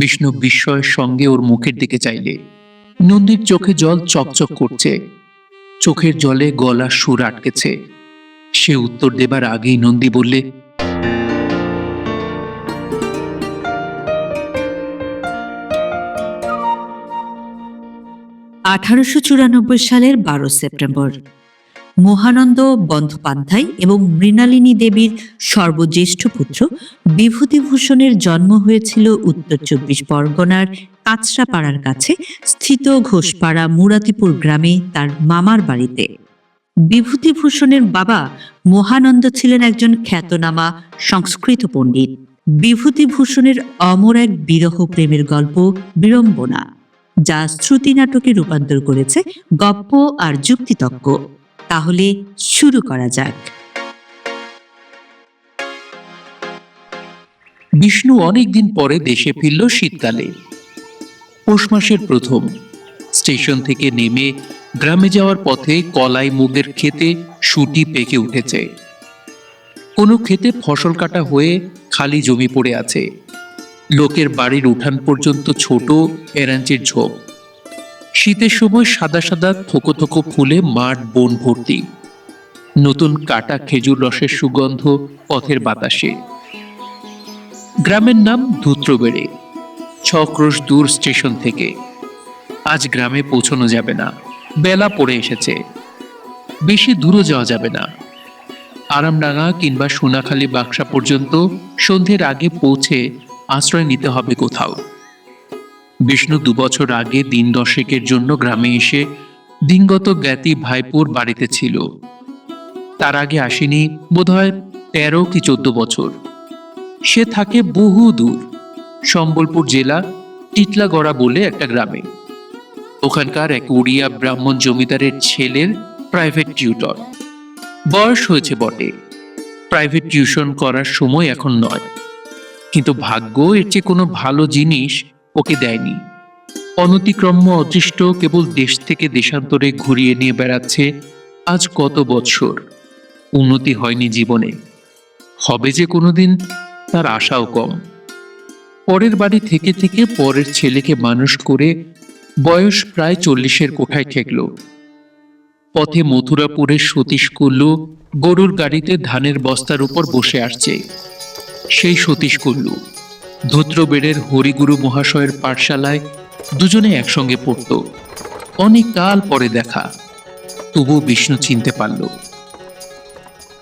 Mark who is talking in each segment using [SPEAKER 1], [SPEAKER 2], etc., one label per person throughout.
[SPEAKER 1] বিষ্ণু বিস্ময়ের সঙ্গে ওর মুখের দিকে চাইলে। নন্দীর চোখে জল চকচক করছে। চোখের জলে গলার সুর আটকেছে। সে উত্তর দেবার আগেই নন্দী বললে,
[SPEAKER 2] আঠারোশো চুরানব্বই সালের বারো সেপ্টেম্বর। মহানন্দ বন্দ্যোপাধ্যায় এবং মৃণালিনী দেবীর সর্বজ্যেষ্ঠ পুত্র বিভূতিভূষণের জন্ম হয়েছিল উত্তর চব্বিশ পরগনার কাঁচরাপাড়ার কাছে, স্থিত ঘোষপাড়া মুরাতিপুর গ্রামে তার মামার বাড়িতে। বিভূতিভূষণের বাবা মহানন্দ ছিলেন একজন খ্যাতনামা সংস্কৃত পণ্ডিত। বিভূতিভূষণের অমর এক বিরহ প্রেমের গল্প বিড়ম্বনা, যা শ্রুতি নাটকে রূপান্তর করেছে গপ্প আর যুক্তিতক্ক তাহলে শুরু করা যাক।
[SPEAKER 1] বিষ্ণু অনেকদিন পরে দেশে ফিরল শীতকালে। পৌষ মাসের প্রথম। স্টেশন থেকে নেমে গ্রামে যাওয়ার পথে কলাই মুগের ক্ষেতে সুটি পেকে উঠেছে। কোনো ক্ষেতে ফসল কাটা হয়ে খালি জমি পড়ে আছে। লোকের বাড়ির উঠান পর্যন্ত ছোট এরাঞ্চির ঝোপ। শীতের সময় সাদা সাদা থোকো থোকো ফুলে মাঠ, বন ভর্তি। নতুন কাটা খেজুর রসের সুগন্ধ পথের বাতাসে। গ্রামের নাম ধূত্রবেড়ে ছ ক্রোশ দূর স্টেশন থেকে। আজ গ্রামে পৌঁছানো যাবে না, বেলা পড়ে এসেছে। বেশি দূরও যাওয়া যাবে না। আরামডাঙ্গা কিংবা সোনাখালী বাক্সা পর্যন্ত সন্ধ্যের আগে পৌঁছে আশ্রয় নিতে হবে কোথাও। বিষ্ণু দুবছর আগে দিন দশেকের জন্য গ্রামে এসে দিনগত জ্ঞাতি ভাইপুর বাড়িতে ছিল। তার আগে আসেনি বোধহয় তেরো কি চোদ্দ বছর। সে থাকে বহু দূর, সম্বলপুর জেলা টিটলাগড়া বলে একটা গ্রামে। ওখানকার এক উড়িয়া ব্রাহ্মণ জমিদারের ছেলের প্রাইভেট টিউটর। বয়স হয়েছে বটে। প্রাইভেট টিউশন করার সময় এখন নয়। কিন্তু ভাগ্য এর চেয়ে কোনো ভালো জিনিস ওকে দেয়নি। অনতিক্রম্য অদৃষ্ট কেবল দেশ থেকে দেশান্তরে ঘুরিয়ে নিয়ে বেড়াচ্ছে আজ কত বৎসর। উন্নতি হয়নি জীবনে। হবে যে কোনোদিন, তার আশাও কম। পরের বাড়ি থেকে থেকে পরের ছেলেকে মানুষ করে বয়স প্রায় চল্লিশের কোঠায় ঠেকল। পথে মথুরাপুরের সতীশ কুল্লু গরুর গাড়িতে ধানের বস্তার উপর বসে আসছে। সেই সতীশ কুল্লু। ধূত্রবেড়ের হরিগুরু মহাশয়ের পাঠশালায় দুজনে একসঙ্গে পড়ত। অনেক কাল পরে দেখা তবু বিষ্ণু চিনতে পারল।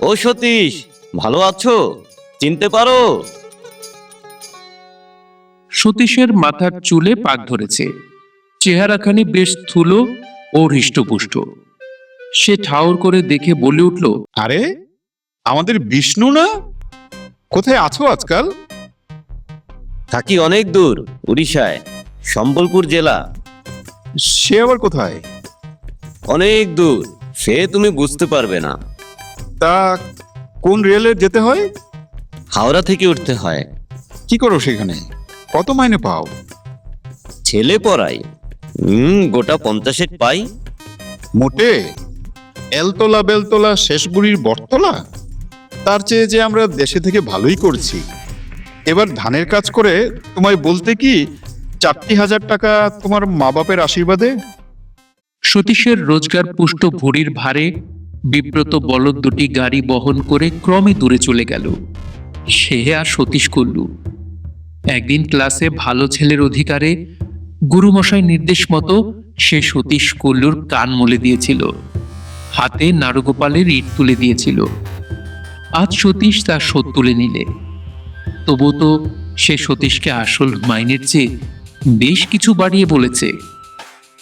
[SPEAKER 3] ও সতীশ ভালো আছো? চিনতে পারো?
[SPEAKER 1] সতীশের মাথার চুলে পাক ধরেছে। চেহারাখানি বেশ স্থূল ও হৃষ্টপুষ্ট। সে ঠাউর করে দেখে বলে উঠল
[SPEAKER 4] আরে আমাদের বিষ্ণু না? কোথায় আছো আজকাল?
[SPEAKER 3] থাকি অনেক দূর উড়িষ্যায় সম্বলপুর জেলা।
[SPEAKER 4] সে আবার কোথায়?
[SPEAKER 3] অনেক দূর সে তুমি বুঝতে পারবে না।
[SPEAKER 4] তা কোন রেলে যেতে হয়?
[SPEAKER 3] হাওড়া থেকে উঠতে হয়।
[SPEAKER 4] কি করো সেখানে? কত মাইনে পাও?
[SPEAKER 3] ছেলে পড়াই। হুম গোটা পঞ্চাশেক পাই।
[SPEAKER 4] মোটে? এলতলা বেলতলা শেষ বুড়ির বটতলা? তার চেয়ে যে আমরা দেশে থেকে ভালোই করছি। এবার ধানের কাজ করে তোমায় বলতে কি চারটি হাজার টাকা তোমার মা বাপের আশীর্বাদে?
[SPEAKER 1] সতীশের রোজগার পুষ্ট ভরির ভারে বিব্রত বলদ দুটি গাড়ি বহন করে ক্রমে দূরে চলে গেল। সে আর সতীশ কুল্লু। একদিন ক্লাসে ভালো ছেলের অধিকারে গুরুমশাই নির্দেশ মতো সে সতীশ কুল্লুর কান মলে দিয়েছিল। হাতে নারুগোপালের ইট তুলে দিয়েছিল। আজ সতীশ তার শোধ তুলে নিলে। তবু তো সে সতীশকে আসল মাইনের চেয়ে বেশ কিছু বাড়িয়ে বলেছে।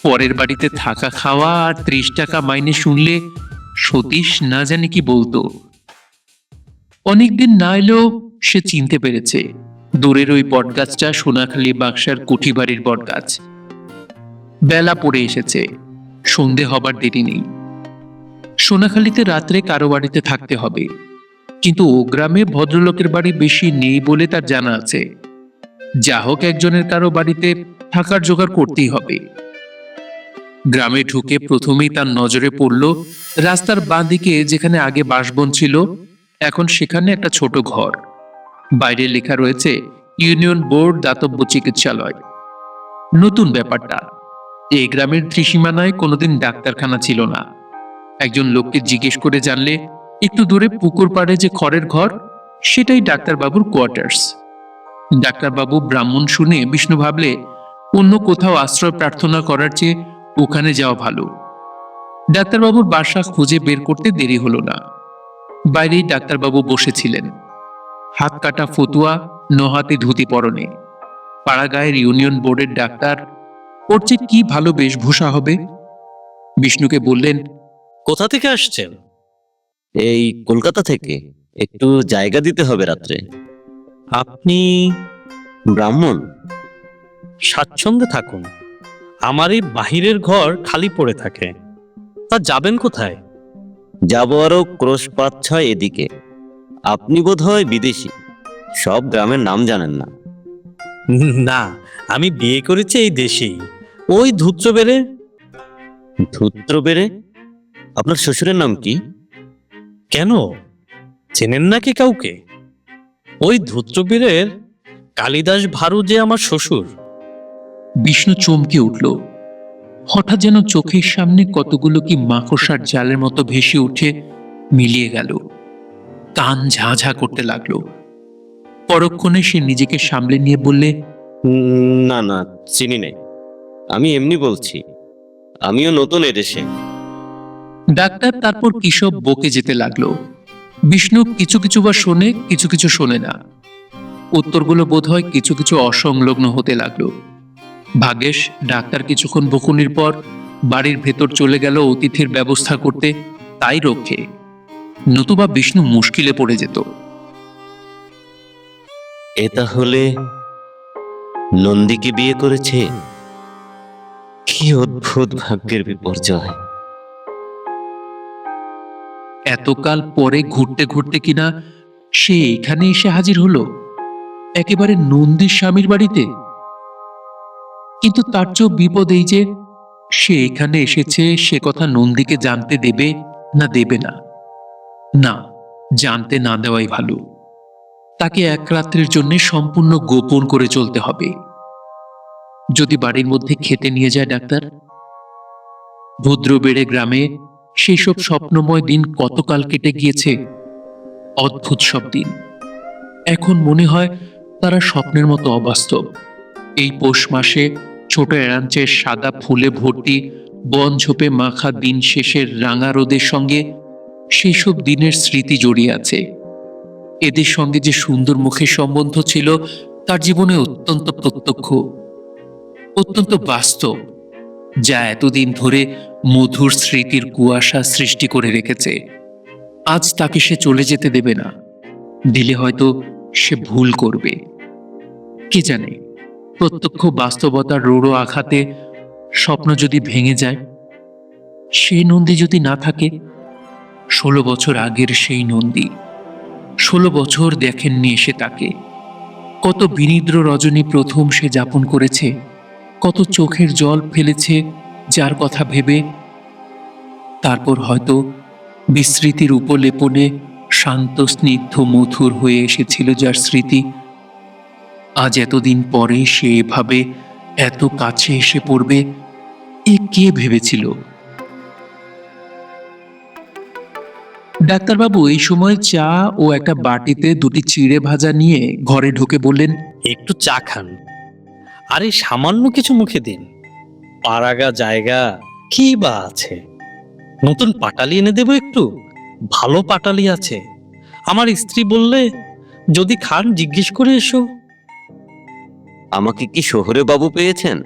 [SPEAKER 1] পরের বাড়িতে থাকা খাওয়া আর ত্রিশ টাকা মাইনে শুনলে সতীশ না জানে কি বলতো। অনেকদিন না এলেও সে চিনতে পেরেছে। দূরের ওই বটগাছটা সোনাখালী বাক্সার কুঠি কুঠিবাড়ির বটগাছ। বেলা পড়ে এসেছে। সন্ধে হবার দেরি নেই। সোনাখালীতে রাত্রে কারও বাড়িতে থাকতে হবে। কিন্তু ও গ্রামে ভদ্রলোকের বাড়ি বেশি নেই বলে তার জানা আছে। যা হোক একজনের কারও বাড়িতে থাকার জোগাড় করতেই হবে। গ্রামে ঢুকে প্রথমেই তার নজরে পড়ল রাস্তার বাঁ দিকে যেখানে আগে বাসবন ছিল, এখন সেখানে একটা ছোট ঘর। বাইরে লেখা রয়েছে, ইউনিয়ন বোর্ড দাতব্য চিকিৎসালয়। নতুন ব্যাপারটা। এই গ্রামের ত্রিসীমানায় কোনোদিন ডাক্তারখানা ছিল না। একজন লোককে জিজ্ঞেস করে জানলে একটু দূরে পুকুর পাড়ে যে খড়ের ঘর, সেটাই ডাক্তারবাবুর কোয়ার্টার্স ডাক্তারবাবু ব্রাহ্মণ শুনে বিষ্ণু ভাবলে, অন্য কোথাও আশ্রয় প্রার্থনা করার চেয়ে ওখানে যাওয়া ভালো। ডাক্তারবাবুর বাসা খুঁজে বের করতে দেরি হলো না। বাইরেই ডাক্তারবাবু বসেছিলেন। হাত কাটা ফতুয়া, নহাতে ধুতি পরনে। পাড়াগাঁয়ের ইউনিয়ন বোর্ডের ডাক্তার, ওর চেয়ে কি ভালো বেশভূষা হবে? বিষ্ণুকে বললেন,
[SPEAKER 5] কোথা থেকে আসছেন?
[SPEAKER 3] এই কলকাতা থেকে একটু জায়গা দিতে হবে রাত্রে।
[SPEAKER 5] আপনি
[SPEAKER 3] ব্রাহ্মণ?
[SPEAKER 5] স্বাচ্ছন্দ্যে থাকুন। আমার এই বাহিরের ঘর খালি পড়ে থাকে। তা যাবেন কোথায়?
[SPEAKER 3] যাব আরও ক্রোশ পাঁচ ছয় এদিকে। আপনি বোধ হয় বিদেশি। সব গ্রামের নাম জানেন না।
[SPEAKER 5] না আমি বিয়ে করেছি এই দেশেই। ওই ধূত্র বেড়ে?
[SPEAKER 3] ধূত্র বেড়ে? আপনার শ্বশুরের নাম কি?
[SPEAKER 5] কেন? চেনেন নাকি কাউকে? ওই ধূত্র বীরের কালিদাস ভারু যে আমার শ্বশুর।
[SPEAKER 1] বিষ্ণু চমকে উঠল। হঠাৎ যেন চোখের সামনে কতগুলো কি মাকড়সার জালের মতো ভেসে উঠে মিলিয়ে গেল। কান ঝাঁ ঝাঁ করতে লাগল। পরক্ষণে সে নিজেকে সামলে নিয়ে বললে
[SPEAKER 3] উম, না না চিনি নেই। আমি এমনি বলছি। আমিও নতুন এদেশে।
[SPEAKER 1] ডাক্তার তারপর কিসব বকে যেতে লাগল। বিষ্ণু কিছু কিছু বা শোনে, কিছু কিছু শোনে না। উত্তরগুলো বোধ হয় কিছু কিছু অসংলগ্ন হতে লাগল। ভাগেশ ডাক্তার কিছুক্ষণ বকুনির পর বাড়ির ভেতর চলে গেল অতিথির ব্যবস্থা করতে, তাই রক্ষে। নতুবা বিষ্ণু মুশকিলে পড়ে যেত।
[SPEAKER 3] এ তাহলে নন্দীকে বিয়ে করেছে? কি অদ্ভুত ভাগ্যের বিপর্যয়।
[SPEAKER 1] এতকাল পরে ঘুরতে ঘুরতে কিনা সে এখানে এসে হাজির হলো? একেবারে নন্দীর স্বামীর বাড়িতে? কিন্তু তার চেয়েও বিপদ এই যে, সে এখানে এসেছে, সে কথা নন্দীকে জানতে দেবে না দেবে না। না, জানতে না দেওয়াই ভালো। তাকে এক রাত্রের জন্য সম্পূর্ণ গোপন করে চলতে হবে। যদি বাড়ির মধ্যে খেতে নিয়ে যায় ডাক্তার? ভদ্রবেড়ে গ্রামে সেই সব স্বপ্নময় দিন কতকাল কেটে গিয়েছে? অদ্ভুত সব দিন। এখন মনে হয় তারা স্বপ্নের মতো অবাস্তব। এই পৌষ মাসে ছোট এরাঞ্চের সাদা ফুলে ভর্তি বন ঝোপে মাখা দিন শেষের রাঙা রোদের সঙ্গে সেই সব দিনের স্মৃতি জড়িয়ে আছে। এদের সঙ্গে যে সুন্দর মুখের সম্বন্ধ ছিল তার জীবনে অত্যন্ত প্রত্যক্ষ অত্যন্ত বাস্তব। যা এতদিন ধরে মধুর স্মৃতির কুয়াশা সৃষ্টি করে রেখেছে। আজ তাকে সে চলে যেতে দেবে না। দিলে হয়তো সে ভুল করবে। কে জানে? প্রত্যক্ষ বাস্তবতার রোড়ো আঘাতে স্বপ্ন যদি ভেঙে যায়, সেই নন্দী যদি না থাকে, ষোলো বছর আগের সেই নন্দী। ষোলো বছর দেখেননি এসে তাকে। কত বিনিদ্র রজনী প্রথম সে যাপন করেছে, কত চোখের জল ফেলেছে যার কথা ভেবে, তারপর হয়তো বিস্মৃতির উপলেপনে শান্ত, স্নিগ্ধ, মধুর হয়ে এসেছিল যার স্মৃতি। আজ এতদিন পরে সে এভাবে এত কাছে এসে পড়বে, এ কে ভেবেছিল? ডাক্তারবাবু, এই সময় চা ও একটা বাটিতে দুটি চিড়ে ভাজা নিয়ে ঘরে ঢুকে বললেন,
[SPEAKER 5] একটু চা খান। আরে, সামান্য কিছু মুখে দিন। পাড়াগা জায়গা কি বা আছে? নতুন পাটালি এনে দেবো একটু? ভালো পাটালি আছে। আমার স্ত্রী বললে যদি খান জিজ্ঞেস করে এসো।
[SPEAKER 3] আমাকে কি শহরে বাবু পেয়েছেন?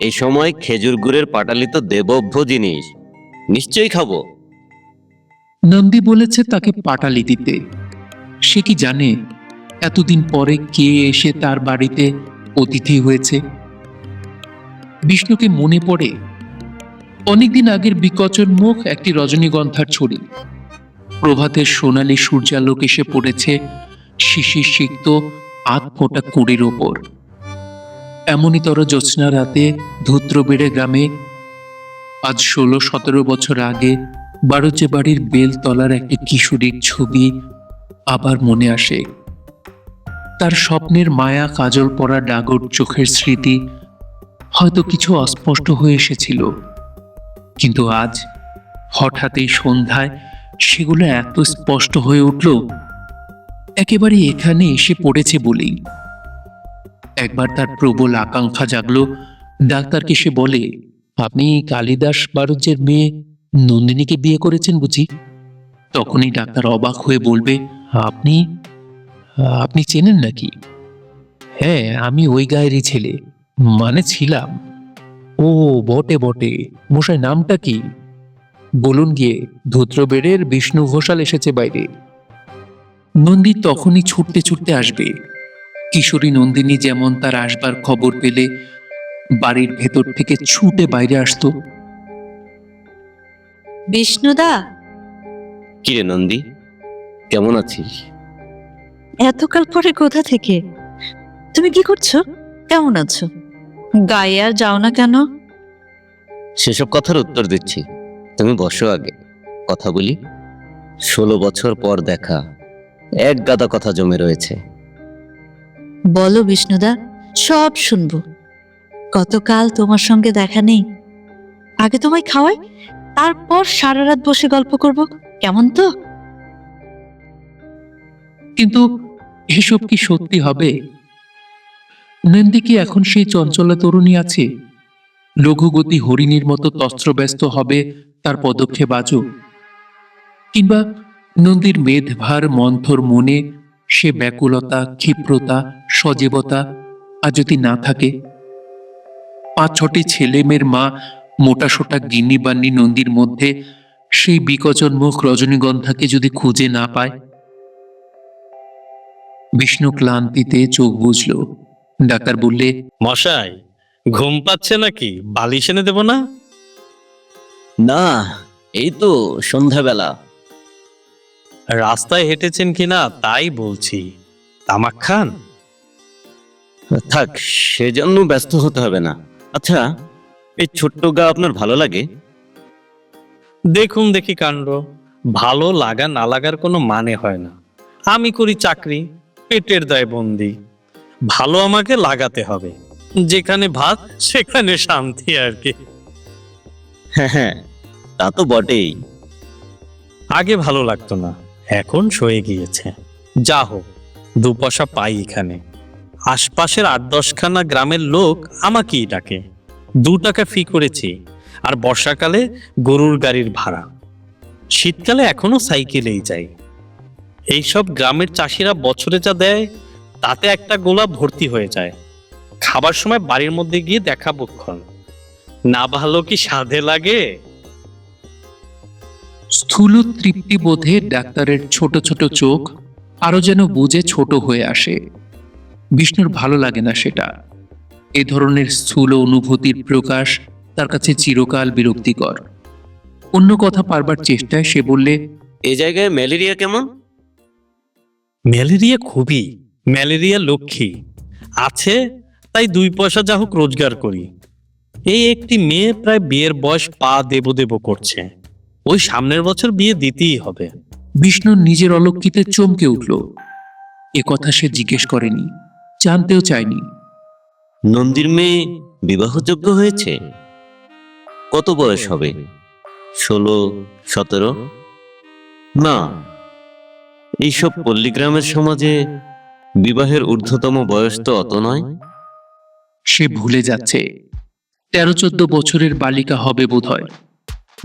[SPEAKER 3] এই সময় খেজুর গুড়ের পাটালি তো দেবভ্য জিনিস। নিশ্চয়ই খাব।
[SPEAKER 1] নন্দী বলেছে তাকে পাটালি দিতে। সে কি জানে এতদিন পরে কে এসে তার বাড়িতে অতিথি হয়েছে? বিষ্ণুকে মনে পড়ে, অনেকদিন আগের বিকচন মুখ একটি রজনীগন্ধার ছড়ি প্রভাতের সোনালি সূর্যালোক এসে পড়েছে শিশির সিক্ত আধ কুড়ির ওপর। এমনই তর জ্যোৎস্না রাতে ধূত্রবেড়ে গ্রামে আজ ষোলো সতেরো বছর আগে বারোচে বাড়ির বেলতলার একটি কিশোরীর ছবি আবার মনে আসে। তার স্বপ্নের মায়া কাজল পরা ডাগর চোখের স্মৃতি হয়তো কিছু অস্পষ্ট হয়ে এসেছিল। কিন্তু আজ, হঠাৎ এই সন্ধ্যায় সেগুলো এত স্পষ্ট হয়ে উঠল, একেবারে এখানে এসে পড়েছে বলেই। একবার তার প্রবল আকাঙ্ক্ষা জাগলো, ডাক্তারকে সে বলে, আপনি কালিদাস বারুজ্যের মেয়ে নন্দিনীকে বিয়ে করেছেন বুঝি? তখনই ডাক্তার অবাক হয়ে বলবে, আপনি আপনি চেনেন নাকি? হ্যাঁ আমি ওই গায়েরই ছেলে। মানে ছিলাম। ও বটে বটে। মশাই নামটা কি? বলুন গিয়ে। ধূত্রবেড়ের বিষ্ণু ঘোষাল এসেছে বাইরে। নন্দী তখনই ছুটতে ছুটতে আসবে। কিশোরী নন্দিনী যেমন তার আসবার খবর পেলে বাড়ির ভেতর থেকে ছুটে বাইরে আসতো।
[SPEAKER 2] বিষ্ণুদা?
[SPEAKER 3] কিরে নন্দী কেমন আছিস?
[SPEAKER 2] এতকাল পরে কোথা থেকে? তুমি কি করছ? কেমন আছো? গায়ে আর যাও না কেন?
[SPEAKER 3] সেসব কথার উত্তর দিচ্ছি। তুমি বসো আগে। কথা বলি। ষোলো বছর পর দেখা। এক গাদা কথা জমে রয়েছে।
[SPEAKER 2] বলো বিষ্ণুদা সব শুনব। গতকাল তোমার সঙ্গে দেখা নেই। আগে তোমায় খাওয়াই তারপর সারা রাত বসে গল্প করব। কেমন তো?
[SPEAKER 1] কিন্তু এসব কি সত্যি হবে? নন্দী কি এখন সেই চঞ্চলা তরুণী আছে। লঘুগতি হরিণীর মতো তস্ত্রব্যস্ত হবে তার পদক্ষেপ আজও। কিংবা নন্দীর মেদভার মন্থর মনে সে ব্যাকুলতা, ক্ষিপ্রতা, সজীবতা আর যদি না থাকে। পাঁচ ছটি ছেলে মেয়ের মা মোটাসোটা গিন্নি বান্নি নন্দীর মধ্যে সেই বিকচন মুখ রজনীগন্ধাকে যদি খুঁজে না পায়। বিষ্ণু ক্লান্তিতে চোখ বুঝল ডাক্তার বললে
[SPEAKER 5] মশাই ঘুম পাচ্ছে নাকি? বালিশ এনে দেবো না?
[SPEAKER 3] না এই তো সন্ধ্যাবেলা।
[SPEAKER 5] রাস্তায় হেঁটেছেন কিনা তাই বলছি। তামাক খান?
[SPEAKER 3] থাক সেজন্য ব্যস্ত হতে হবে না। আচ্ছা এই ছোট্ট গা আপনার ভালো লাগে?
[SPEAKER 5] দেখুন দেখি কাণ্ড। ভালো লাগা না লাগার কোনো মানে হয় না। আমি করি চাকরি পেটের দায় বন্দি। ভালো আমাকে লাগাতে হবে। যেখানে ভাত সেখানে শান্তি আর কি।
[SPEAKER 3] হ্যাঁ হ্যাঁ তা তো বটেই।
[SPEAKER 5] আগে ভালো লাগতো না এখন সয়ে গিয়েছে। যা হোক দু পয়সা পাই এখানে। আশপাশের আট দশখানা গ্রামের লোক আমাকেই ডাকে। দু টাকা ফি করেছি আর বর্ষাকালে গরুর গাড়ির ভাড়া। শীতকালে এখনও সাইকেলেই যাই। এইসব গ্রামের চাষিরা বছরে যা দেয় তাতে একটা গোলা ভর্তি হয়ে যায়। খাবার সময় বাড়ির মধ্যে গিয়ে দেখা বক্ষণ। না ভালো কি সাধে লাগে?
[SPEAKER 1] স্থূল তৃপ্তি বোধে ডাক্তারের ছোট ছোট চোখ আরও যেন বুঝে ছোট হয়ে আসে। বিষ্ণুর ভালো লাগে না সেটা। এ ধরনের স্থূল অনুভূতির প্রকাশ তার কাছে চিরকাল বিরক্তিকর। অন্য কথা পারবার চেষ্টায় সে বললে
[SPEAKER 3] এ জায়গায় ম্যালেরিয়া কেমন?
[SPEAKER 5] ম্যালেরিয়া খুবই। ম্যালেরিয়া লক্ষ্মী। আছে তাই দুই পয়সা যা হোক রোজগার করি। এই একটি মেয়ে প্রায় বিয়ের বয়স পা দেব দেব করছে। ওই সামনের বছর বিয়ে দিতেই হবে।
[SPEAKER 1] বিষ্ণু নিজের অলক্ষিতে চমকে উঠল। এ কথা সে জিজ্ঞেস করেনি জানতেও চায়নি।
[SPEAKER 3] নন্দীর মেয়ে বিবাহযোগ্য হয়েছে? কত বয়স হবে? ষোলো সতেরো? না এইসব পল্লীগ্রামের সমাজে বিবাহের ঊর্ধ্বতম বয়স তো অত নয়।
[SPEAKER 1] সে ভুলে যাচ্ছে। তেরো চোদ্দ বছরের বালিকা হবে বোধহয়।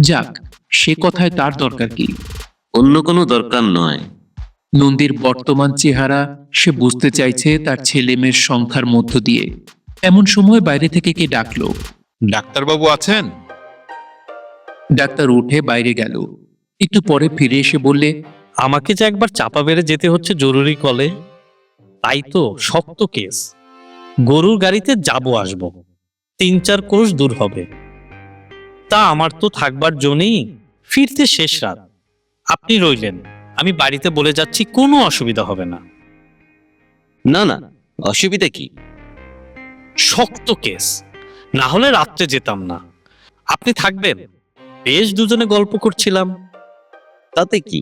[SPEAKER 1] যাক সে কথায় তার দরকার কি?
[SPEAKER 3] অন্য কোনো দরকার নয়।
[SPEAKER 1] নন্দীর বর্তমান চেহারা সে বুঝতে চাইছে তার ছেলে মেয়ের সংখ্যার মধ্য দিয়ে। এমন সময় বাইরে থেকে কে ডাকলো?
[SPEAKER 4] ডাক্তারবাবু আছেন?
[SPEAKER 1] ডাক্তার উঠে বাইরে গেল। একটু পরে ফিরে এসে বললে
[SPEAKER 5] আমাকে যে একবার চাপা বেড়ে যেতে হচ্ছে জরুরি কলে। তাই তো শক্ত কেস। গরুর গাড়িতে যাব আসব। তিন চার কোষ দূর হবে। তা আমার তো থাকবার জন্যই ফিরতে শেষ রাত। আপনি রইলেন। আমি বাড়িতে বলে যাচ্ছি কোনো অসুবিধা হবে না।
[SPEAKER 3] না না অসুবিধা কি?
[SPEAKER 5] শক্ত কেস। না হলে রাত্রে যেতাম না। আপনি থাকবেন? বেশ দুজনে গল্প করছিলাম।
[SPEAKER 3] তাতে কি?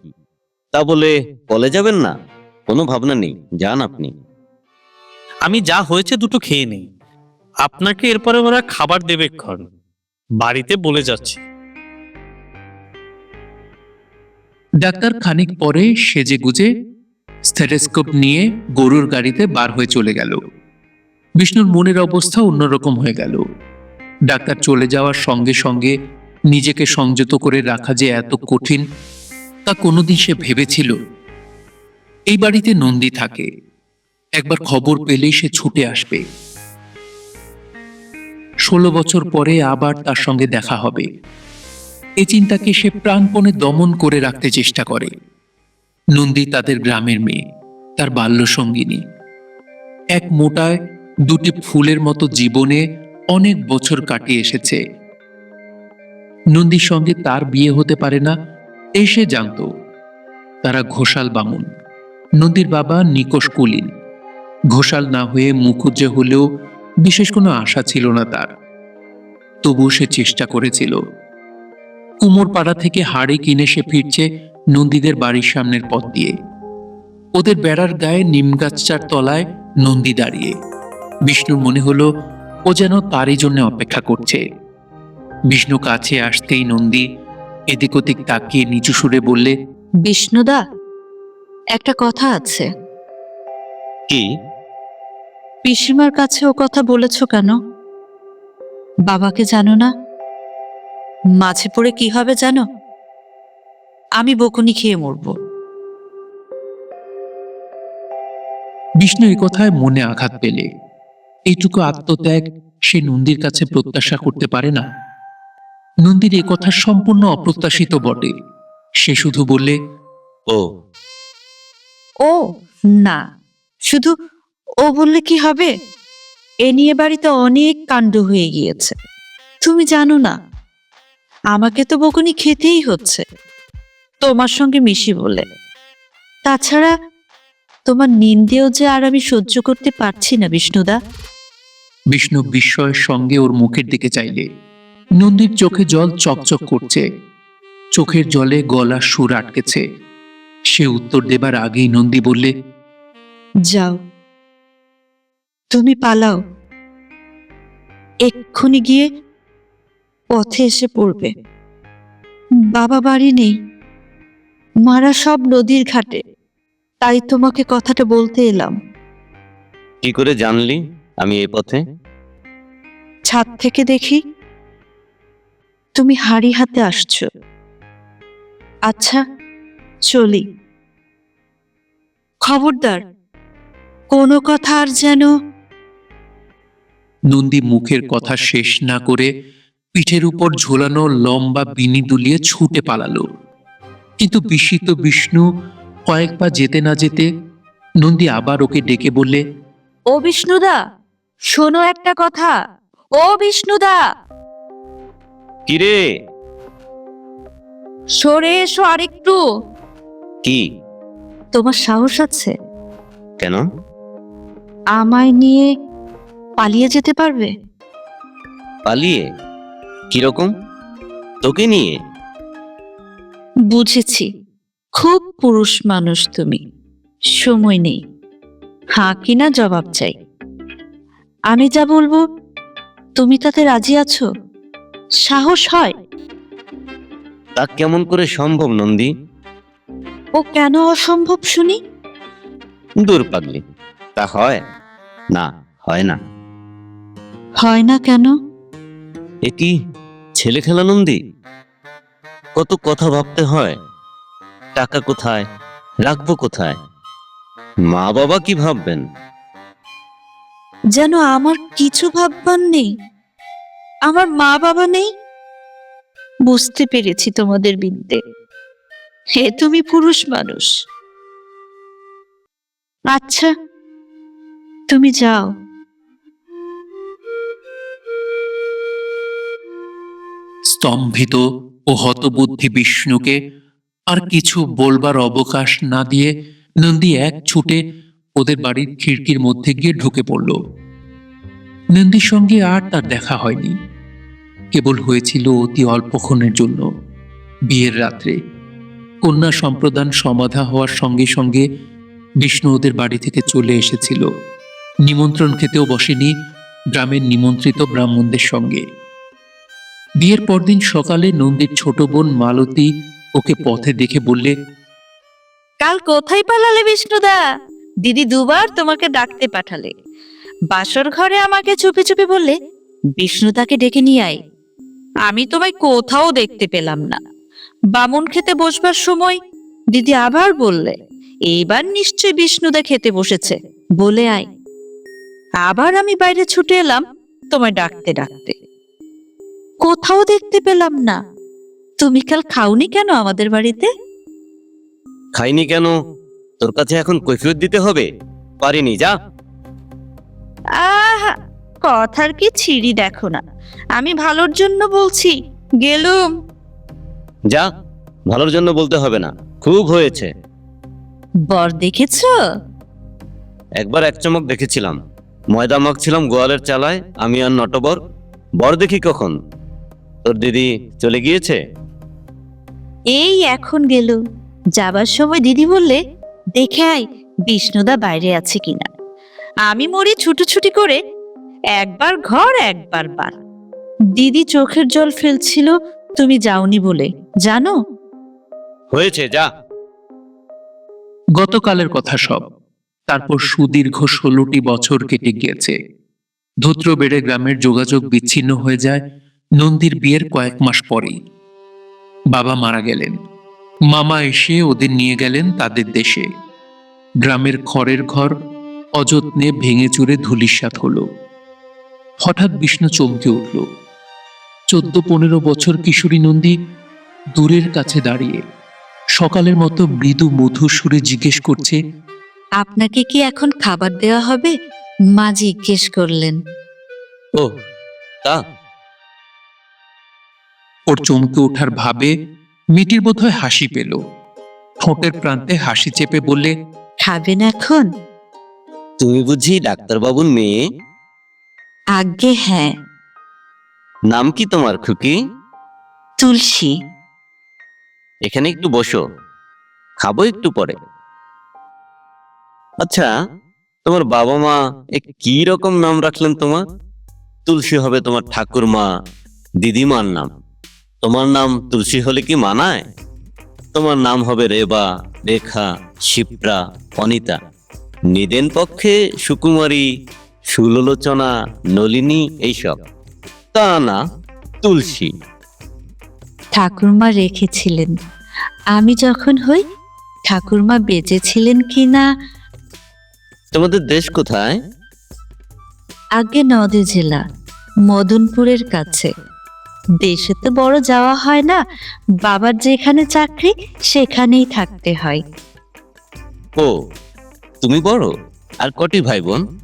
[SPEAKER 3] তা বলে বলে যাবেন না? কোনো ভাবনা নেই যান আপনি।
[SPEAKER 5] আমি যা হয়েছে দুটো খেয়ে নেই। আপনাকে এরপরে ওরা খাবার দেবে ক্ষণ। বাড়িতে বলে যাচ্ছি।
[SPEAKER 1] ডাক্তার খানিক পরে সেজে গুজে স্টেথোস্কোপ নিয়ে গরুর গাড়িতে বার হয়ে চলে গেল। বিষ্ণুর মনের অবস্থা অন্যরকম হয়ে গেল। ডাক্তার চলে যাওয়ার সঙ্গে সঙ্গে নিজেকে সংযত করে রাখা যে এত কঠিন তা কোনোদিন সে ভেবেছিল। এই বাড়িতে নন্দী থাকে। একবার খবর পেলেই সে ছুটে আসবে। ষোলো বছর পরে আবার তার সঙ্গে দেখা হবে। এ চিন্তাকে সে প্রাণপণে দমন করে রাখতে চেষ্টা করে। নন্দী তাদের গ্রামের মেয়ে, তার বাল্য সঙ্গিনী। এক মোটায় দুটি ফুলের মতো জীবনে অনেক বছর কাটিয়ে এসেছে। নন্দীর সঙ্গে তার বিয়ে হতে পারে না এসে জানত। তারা ঘোষাল বামুন। নন্দীর বাবা নিকোষ কুলিন। ঘোষাল না হয়ে মুখুজ্জে হলেও বিশেষ কোনো আশা ছিল না তার। তবুও সে চেষ্টা করেছিল। কুমোরপাড়া থেকে হাড়ি কিনে সে ফিরছে নন্দীদের বাড়ির সামনের পথ দিয়ে। ওদের বেড়ার গায়ে নিমগাছটার তলায় নন্দী দাঁড়িয়ে। বিষ্ণুর মনে হলো ও যেন তারই জন্য অপেক্ষা করছে। বিষ্ণু কাছে আসতেই নন্দী এদিক ওদিক তাকিয়ে নিচু সুরে বললে,
[SPEAKER 2] বিষ্ণুদা একটা কথা আছে।
[SPEAKER 3] কি?
[SPEAKER 2] পিসিমার কাছে ও কথা বলেছ কেন? বাবাকে জানো না? মাঝে পড়ে কি হবে জানো? আমি বকুনি খেয়ে মরবো।
[SPEAKER 1] বিষ্ণু এই কথায় মনে আঘাত পেলে। এইটুকু আত্মত্যাগ সে নন্দীর কাছে প্রত্যাশা করতে পারে না। নন্দীর এ কথা সম্পূর্ণ অপ্রত্যাশিত বটে। সে শুধু বললে
[SPEAKER 3] ও
[SPEAKER 2] ও, না। শুধু ও বললে কি হবে? এ নিয়ে বাড়িতে অনেক কাণ্ড হয়ে গিয়েছে। তুমি জানো না, আমাকে তো বকুনি খেতেই হচ্ছে। তোমার সঙ্গে মিশি বলে। তাছাড়া তোমার নিন্দেও যে আর আমি সহ্য করতে পারছি না, বিষ্ণুদা।
[SPEAKER 1] বিষ্ণু বিস্ময়ের সঙ্গে ওর মুখের দিকে চাইলে। নন্দীর চোখে জল চকচক করছে। চোখের জলে গলা সুর আটকেছে। সে উত্তর দেবার আগেই নন্দী বললে
[SPEAKER 2] যাও। তুমি পালাও। এক্ষুনি গিয়ে পথে এসে পড়বে। বাবা বাড়ি নেই। মারা সব নদীর ঘাটে। তাই তোমাকে কথাটা বলতে এলাম।
[SPEAKER 3] কি করে জানলি আমি এই পথে?
[SPEAKER 2] ছাদ থেকে দেখি তুমি হাড়ি হাতে আসছো। আচ্ছা চলি। খবরদার কোনো কথা আর যেন
[SPEAKER 1] নন্দী মুখের কথা শেষ না করে পিঠের উপর ঝোলানো লম্বা বিনি দুলিয়ে ছুটে পালালো। কিন্তু বিস্মিত বিষ্ণু কয়েক পা যেতে না যেতে নন্দী আবার ওকে ডেকে বললে
[SPEAKER 2] ও বিষ্ণুদা শোনো একটা কথা। ও বিষ্ণুদা।
[SPEAKER 3] কিরে?
[SPEAKER 2] সরে এসো আরেকটু।
[SPEAKER 3] কি?
[SPEAKER 2] তোমার সাহস আছে?
[SPEAKER 3] কেন?
[SPEAKER 2] আমায় নিয়ে পালিয়ে যেতে পারবে?
[SPEAKER 3] পালিয়ে? কীরকম? তোকে নিয়ে?
[SPEAKER 2] বুঝেছি। খুব পুরুষ মানুষ তুমি। সময় নেই। হাঁ কিনা জবাব চাই। আমি যা বলব তুমি তাতে রাজি আছো? সাহস হয়?
[SPEAKER 3] তা কেমন করে সম্ভব নন্দী?
[SPEAKER 2] ও কেন অসম্ভব শুনি?
[SPEAKER 3] দূর পাগলি তা হয়? না হয় না।
[SPEAKER 2] হয় না কেন?
[SPEAKER 3] এ কি ছেলে খেলা নন্দী কত কথা ভাবতে হয়। টাকা কোথায় রাখব কোথায়? মা বাবা কি ভাববেন?
[SPEAKER 2] যেন আমার কিছু ভাববার নেই। আমার মা বাবা নেই? বুঝতে পেরেছি তোমাদের বিদ্যে হে, তুমি পুরুষ মানুষ। আচ্ছা তুমি যাও।
[SPEAKER 1] স্তম্ভিত ও হতবুদ্ধি বিষ্ণুকে আর কিছু বলবার অবকাশ না দিয়ে নন্দী এক ছুটে ওদের বাড়ির খিড়কির মধ্যে গিয়ে ঢুকে পড়ল। নন্দীর সঙ্গে আর তার দেখা হয়নি। কেবল হয়েছিল অতি অল্পক্ষণের জন্য, বিয়ের রাত্রে। কন্যা সম্প্রদান সমাধা হওয়ার সঙ্গে সঙ্গে বিষ্ণু ওদের বাড়ি থেকে চলে এসেছিল। নিমন্ত্রণ খেতেও বসেনি গ্রামের নিমন্ত্রিত ব্রাহ্মণদের সঙ্গে। বিয়ের পরদিন সকালে নন্দীর ছোট বোন মালতী ওকে পথে দেখে বললে,
[SPEAKER 2] কাল কোথায় পালালে বিষ্ণুদা? দিদি দুবার তোমাকে ডাকতে পাঠালে। বাসর ঘরে আমাকে চুপি চুপি বললে, বিষ্ণুদাকে ডেকে নিয়ে আয়। আমি তোমায় কোথাও দেখতে পেলাম না। বামুন খেতে বসবার সময় দিদি আবার বললে এইবার নিশ্চয় বিষ্ণুদা খেতে বসেছে। বলে আয়। আবার আমি বাইরে ছুটে এলাম তোমায় ডাকতে ডাকতে। কোথাও দেখতে পেলাম না। তুমি কাল খাওনি কেন আমাদের বাড়িতে?
[SPEAKER 3] খাইনি কেন? তোর কাছে এখন কৈফিয়ত দিতে হবে। পারিনি যা।
[SPEAKER 2] আহা কথার কি ছিড়ি দেখো না। আমি ভালোর জন্য বলছি গেলুম।
[SPEAKER 3] যা ভালোর জন্য বলতে হবে না। খুব হয়েছে।
[SPEAKER 2] বর দেখেছ?
[SPEAKER 3] একবার এক চমক দেখেছিলাম। ময়দা মাখছিলাম গোয়ালের চালায় আমি আর নটবর। বর দেখি কখন? তোর দিদি চলে গিয়েছে?
[SPEAKER 2] এই এখন গেল। যাবার সময় দিদি বললে দেখে আয় বিষ্ণুদা বাইরে আছে কিনা? আমি মরি ছুটোছুটি করে একবার ঘর একবার বার দিদি চোখের জল ফেলছিল তুমি যাওনি বলে। জানো?
[SPEAKER 3] হয়েছে যা।
[SPEAKER 1] গতকালের কথা সব। তারপর সুদীর্ঘ ষোলোটি বছর কেটে গিয়েছে। ধূত্র বেড়ে গ্রামের যোগাযোগ বিচ্ছিন্ন হয়ে যায় নন্দীর বিয়ের কয়েক মাস পরেই। বাবা মারা গেলেন। মামা এসে ওদের নিয়ে গেলেন তাদের দেশে। গ্রামের খড়ের ঘর অযত্নে ভেঙে চুরে ধুলিস্বাত হলো। হঠাৎ বিষ্ণু চমকে উঠল। চোদ্দ পনেরো বছর কিশোরী নন্দী দূরের কাছে দাঁড়িয়ে সকালের মতো মৃদু মধুর সুরে জিজ্ঞেস করছে
[SPEAKER 2] আপনাকে কি এখন খাবার দেওয়া হবে? মা জিজ্ঞেস করলেন।
[SPEAKER 3] ও তা।
[SPEAKER 1] ওর চমকে ওঠার ভাবে মিটির বোধহয় হাসি পেল। ঠোঁটের প্রান্তে হাসি চেপে বললে
[SPEAKER 2] খাবেন এখন?
[SPEAKER 3] তুমি বুঝি ডাক্তারবাবুর মেয়ে?
[SPEAKER 2] আজ্ঞে হ্যাঁ।
[SPEAKER 3] নাম কি তোমার খুকি?
[SPEAKER 2] তুলসী।
[SPEAKER 3] এখানে একটু বসো। খাব একটু পরে। আচ্ছা তোমার বাবা মা কি রকম নাম রাখলেন তোমার? তুলসী হবে তোমার ঠাকুরমা দিদিমার নাম। তোমার নাম তুলসী হলে কি মানায়? তোমার নাম হবে রেবা রেখা শিপ্রা অনিতা। নিদেন পক্ষে সুকুমারী সুলোচনা নলিনী এইসব। তা না তুলসী।
[SPEAKER 2] ঠাকুরমা রেখেছিলেন। আমি যখন হই ঠাকুরমা বেঁচেছিলেন কিনা?
[SPEAKER 3] তোমাদের দেশ কোথায়?
[SPEAKER 2] আগে নদী জেলা মদনপুরের কাছে। দেশে তো বড় যাওয়া হয় না বাবার যেখানে চাকরি সেখানেই থাকতে হয়।
[SPEAKER 3] ও তুমি বড়? আর কটি ভাই বোন?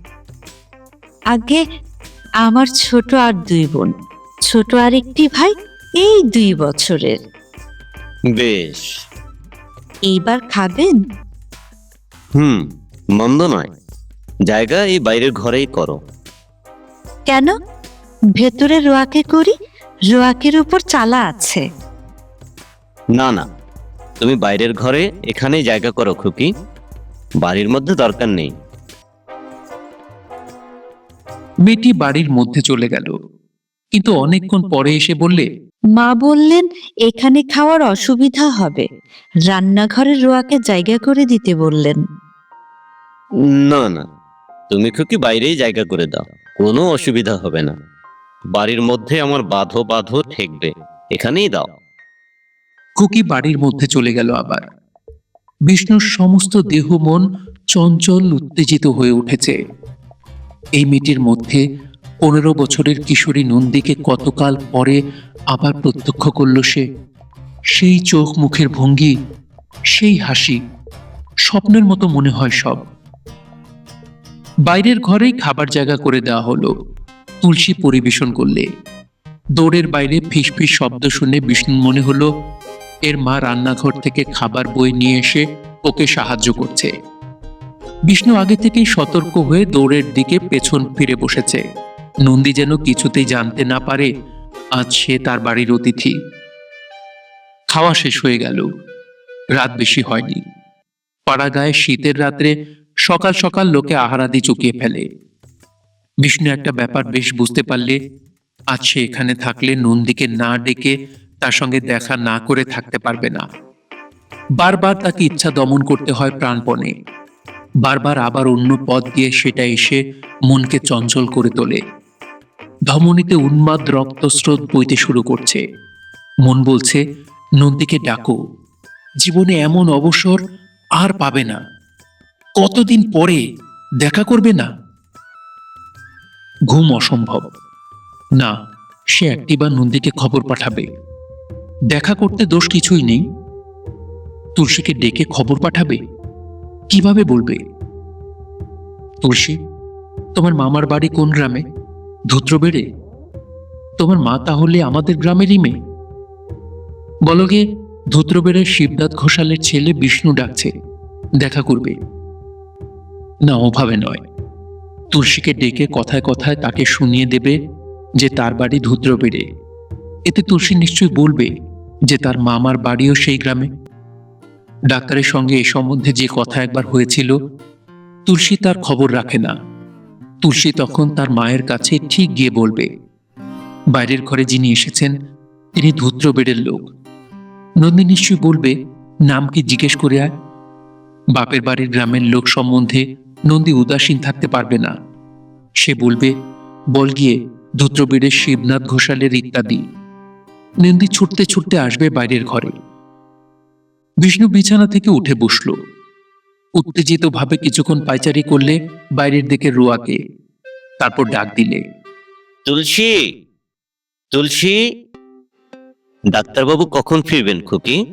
[SPEAKER 2] আগে আমার ছোট আর দুই বোন। ছোট আর একটি ভাই এই দুই বছরের।
[SPEAKER 3] বেশ।
[SPEAKER 2] এইবার খাবেন?
[SPEAKER 3] হুম মন্দ নয়। জায়গা এই বাইরের ঘরেই করো।
[SPEAKER 2] কেন? ভেতরে রোয়াকে করি রোয়াকের উপর চালা আছে।
[SPEAKER 3] না না। তুমি বাইরের ঘরে এখানেই জায়গা করো খুকি। বাড়ির মধ্যে দরকার নেই।
[SPEAKER 1] মেয়েটি বাড়ির মধ্যে চলে গেল। কিন্তু অনেকক্ষণ পরে এসে বললে
[SPEAKER 2] মা বললেন এখানে খাওয়ার অসুবিধা হবে। রান্নাঘরের রোয়াকে জায়গা করে দিতে বললেন।
[SPEAKER 3] না না। তুমি খুকি বাইরেই জায়গা করে দাও। কোনো অসুবিধা হবে না। বাড়ির মধ্যে আমার বাঁধো বাঁধো ঠেকবে। এখানেই দাও।
[SPEAKER 1] খুকি বাড়ির মধ্যে চলে গেল আবার। বিষ্ণুর সমস্ত দেহ মন চঞ্চল উত্তেজিত হয়ে উঠেছে। এই মেয়েটির মধ্যে পনেরো বছরের কিশোরী নন্দীকে কতকাল পরে আবার প্রত্যক্ষ করল সে? সেই চোখ মুখের ভঙ্গি, সেই হাসি, স্বপ্নের মতো মনে হয় সব। বাইরের ঘরেই খাবার জায়গা করে দেওয়া হলো। তুলসী পরিবেশন করলে। দৌড়ের বাইরে ফিসফিস শব্দ শুনে বিষ্ণু মনে হলো, এর মা রান্নাঘর থেকে খাবার বই নিয়ে এসে ওকে সাহায্য করছে। বিষ্ণু আগে থেকেই সতর্ক হয়ে দৌড়ের দিকে পেছন ফিরে বসেছে। নন্দী যেন কিছুতেই জানতে না পারে, আজ সে তার বাড়ির অতিথি। খাওয়া শেষ হয়ে গেল। রাত বেশি হয়নি। পাড়া গায়ে শীতের রাত্রে সকাল সকাল লোকে আহারাদি চুকিয়ে ফেলে। বিষ্ণু একটা ব্যাপার বেশ বুঝতে পারলে, আজ সে এখানে থাকলে নন্দীকে না ডেকে তার সঙ্গে দেখা না করে থাকতে পারবে না। বারবার তাকে ইচ্ছা দমন করতে হয় প্রাণপণে। বারবার আবার অন্য পথ দিয়ে সেটা এসে মনকে চঞ্চল করে তোলে। ধমনীতে উন্মাদ রক্তস্রোত বইতে শুরু করছে। মন বলছে, নন্দীকে ডাকো। জীবনে এমন অবসর আর পাবে না। কতদিন পরে দেখা করবে না? ঘুম অসম্ভব। না, সে একটিবার নন্দীকে খবর পাঠাবে। দেখা করতে দোষ কিছুই নেই। তুলসীকে ডেকে খবর পাঠাবে? কীভাবে বলবে? তুলসী তোমার মামার বাড়ি কোন গ্রামে? ধুত্রবেড়ে? তোমার মা তাহলে আমাদের গ্রামেরই মেয়ে? বলো গে ধুত্রবেড়ের শিবনাথ ঘোষালের ছেলে বিষ্ণু ডাকছে। দেখা করবে। না ওভাবে নয়। তুলসীকে ডেকে কথায় কথায় তাকে শুনিয়ে দেবে যে তার বাড়ি ধুত্রবেড়ে। এতে তুলসী নিশ্চয়ই বলবে যে তার মামার বাড়িও সেই গ্রামে। ডাক্তারের সঙ্গে এ সম্বন্ধে যে কথা একবার হয়েছিল, তুলসী তার খবর রাখে না। তুলসী তখন তার মায়ের কাছে ঠিক গিয়ে বলবে, বাইরের ঘরে যিনি এসেছেন, তিনি ধূত্রবেড়ের লোক। নন্দী নিশ্চয়ই বলবে, নাম কি জিজ্ঞেস করে আয়? বাপের বাড়ির গ্রামের লোক সম্বন্ধে নন্দী উদাসীন থাকতে পারবে না। সে বলবে, বল গিয়ে ধূত্রবেড়ের শিবনাথ ঘোষালের ইত্যাদি। নন্দী ছুটতে ছুটতে আসবে বাইরের ঘরে। বিষ্ণু বিছানা থেকে উঠে বসল। উত্তেজিত ভাবে কিছুক্ষণ পাইচারি করলে বাইরের দিকে রুয়াকে তারপর ডাক দিলে
[SPEAKER 3] তুলসী তুলসী ডাক্তারবাবু কখন ফিরবেন খুকি?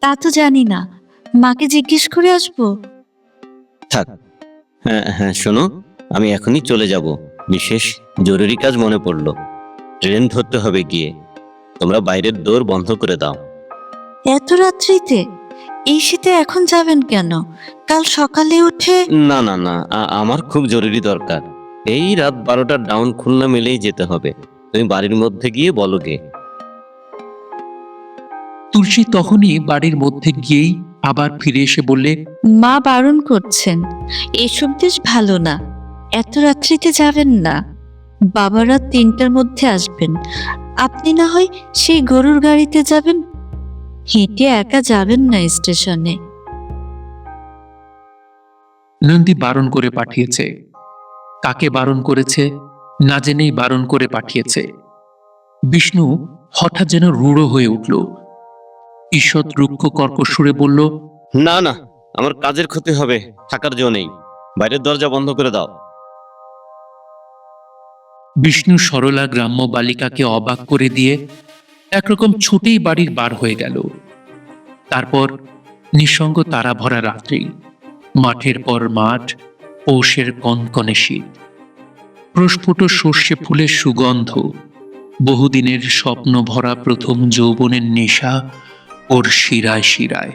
[SPEAKER 6] তা তো জানি না। মাকে জিজ্ঞেস করে আসব।
[SPEAKER 3] থাক। হ্যাঁ হ্যাঁ শোনো আমি এখনই চলে যাব। বিশেষ জরুরি কাজ মনে পড়ল। ট্রেন ধরতে হবে গিয়ে। তোমরা বাইরের দৌড় বন্ধ করে দাও।
[SPEAKER 6] এত রাত্রিতে? এই শীতে এখন যাবেন কেন? কাল সকালে উঠে
[SPEAKER 3] না না না আ- আমার খুব জরুরি দরকার। এই রাত বারোটা ডাউন খুলনা মেলেই যেতে হবে। তুমি বাড়ির মধ্যে গিয়ে বলো গে।
[SPEAKER 1] তুলসী তখনই বাড়ির মধ্যে গিয়েই আবার ফিরে এসে বললে
[SPEAKER 6] মা বারণ করছেন। এসব দেশ ভালো না। এত রাত্রিতে যাবেন না। বাবারা তিনটার মধ্যে আসবেন। আপনি না হয় সেই গরুর গাড়িতে যাবেন? হেঁটে একা যাবেন না স্টেশনে।
[SPEAKER 1] নন্দী বারণ করে পাঠিয়েছে। কাকে বারণ করেছে না জেনেই বারণ করে পাঠিয়েছে। বিষ্ণু হঠাৎ যেন রূঢ় হয়ে উঠল। ঈষৎ রুক্ষ কর্কশ সুরে বলল
[SPEAKER 3] না না আমার কাজের ক্ষতি হবে থাকার জন্য নেই। বাইরের দরজা বন্ধ করে দাও।
[SPEAKER 1] বিষ্ণু সরলা গ্রাম্য বালিকাকে অবাক করে দিয়ে একরকম ছুটেই বাড়ির বার হয়ে গেল। তারপর নিঃসঙ্গ তারা ভরা রাত্রি, মাঠের পর মাঠ, পৌষের কনকনে শীত। প্রস্ফুট সর্ষে ফুলের সুগন্ধ, বহুদিনের স্বপ্ন ভরা প্রথম যৌবনের নেশা ওর শিরায় শিরায়।